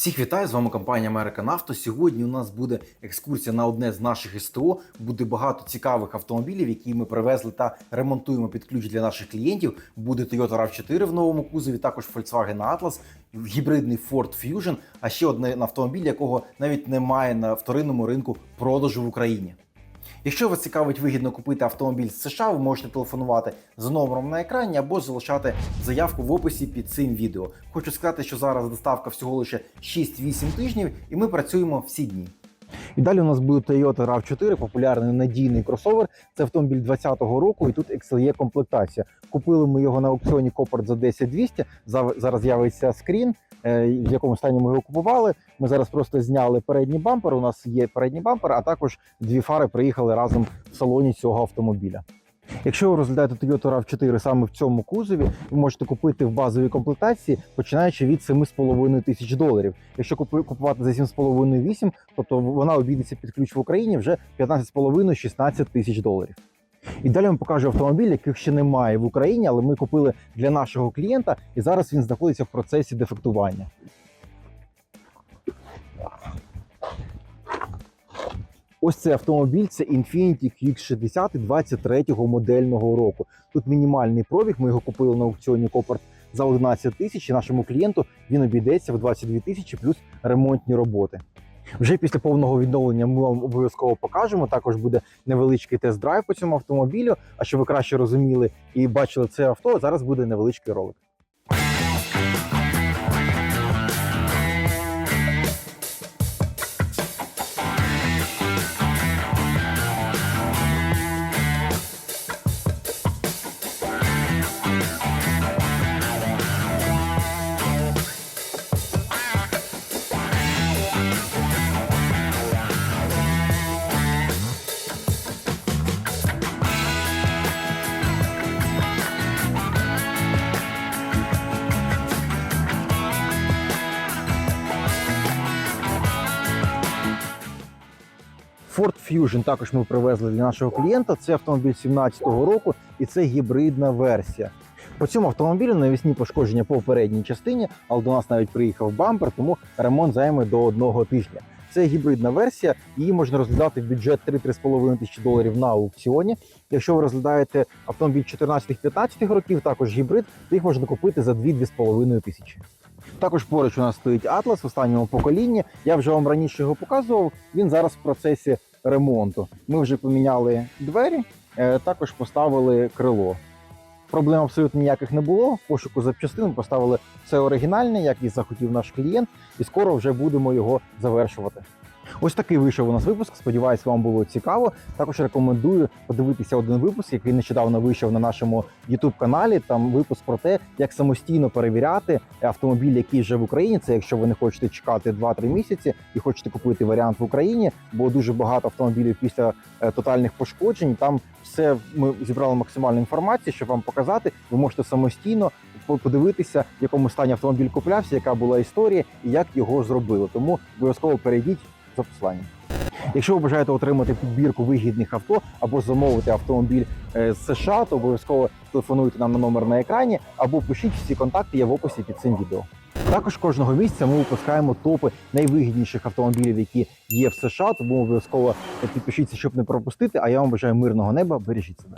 Всіх вітаю з вами компанія Америка Нафто. Сьогодні у нас буде екскурсія на одне з наших СТО. Буде багато цікавих автомобілів, які ми привезли та ремонтуємо під ключ для наших клієнтів. Буде Toyota RAV4 в новому кузові, також Volkswagen Atlas, гібридний Ford Fusion, а ще один автомобіль, якого навіть немає на вторинному ринку продажу в Україні. Якщо вас цікавить вигідно купити автомобіль з США, ви можете телефонувати за номером на екрані або залишати заявку в описі під цим відео. Хочу сказати, що зараз доставка всього лише 6-8 тижнів, і ми працюємо всі дні. І далі у нас буде Toyota RAV4, популярний надійний кросовер. Це автомобіль 2020 року, і тут XLE комплектація. Купили ми його на аукціоні Копорт за 10200. За- Зараз з'явиться скрін, в якому стані ми його купували. Ми зараз просто зняли передній бампер. У нас є передній бампер, а також дві фари приїхали разом в салоні цього автомобіля. Якщо ви розглядаєте Toyota RAV4 саме в цьому кузові, ви можете купити в базовій комплектації, починаючи від 7,5 тисяч доларів. Якщо купувати за 7,5-8, тобто вона обійдеться під ключ в Україні вже 15,5-16 тисяч доларів. І далі вам покажу автомобіль, яких ще немає в Україні, але ми купили для нашого клієнта, і зараз він знаходиться в процесі дефектування. Ось цей автомобіль це Infiniti QX60 23-го модельного року. Тут мінімальний пробіг. Ми його купили на аукціоні Копорт за 11 тисяч. і Нашому клієнту він обійдеться в 22 тисячі плюс ремонтні роботи. Вже після повного відновлення ми вам обов'язково покажемо. Також буде невеличкий тест-драйв по цьому автомобілю. А щоб ви краще розуміли і бачили це авто, зараз буде невеличкий ролик. Ford Fusion також ми привезли для нашого клієнта. Це автомобіль 17-го року і це гібридна версія. По цьому автомобілю навісні пошкодження по передній частині, але до нас навіть приїхав бампер, тому ремонт займе до одного тижня. Це гібридна версія, її можна розглядати в бюджет 3-3,5 тисячі доларів на аукціоні. Якщо ви розглядаєте автомобіль 14-15 років, також гібрид, то їх можна купити за 2-2,5 тисячі. Також поруч у нас стоїть Атлас в останньому поколінні. Я вже вам раніше його показував. Він зараз в процесі ремонту. Ми вже поміняли двері, е, також поставили крило. Проблем абсолютно ніяких не було. Пошуку запчастин поставили все оригінальне, як і захотів наш клієнт, і скоро вже будемо його завершувати. Ось такий вийшов у нас випуск. Сподіваюсь, вам було цікаво. Також рекомендую подивитися один випуск, який нещодавно вийшов на нашому youtube каналі. Там випуск про те, як самостійно перевіряти автомобіль, який вже в Україні. Це якщо ви не хочете чекати 2-3 місяці і хочете купити варіант в Україні, бо дуже багато автомобілів після е, тотальних пошкоджень. Там все ми зібрали максимальну інформацію, щоб вам показати. Ви можете самостійно подивитися, в якому стані автомобіль куплявся, яка була історія і як його зробили. Тому обов'язково перейдіть за посиланням. Якщо ви бажаєте отримати підбірку вигідних авто або замовити автомобіль е, з США, то обов'язково телефонуйте нам на номер на екрані або пишіть всі контакти є в описі під цим відео. Також кожного місяця ми випускаємо топи найвигідніших автомобілів, які є в США. Тому обов'язково підпишіться, щоб не пропустити. А я вам бажаю мирного неба. Бережіть себе.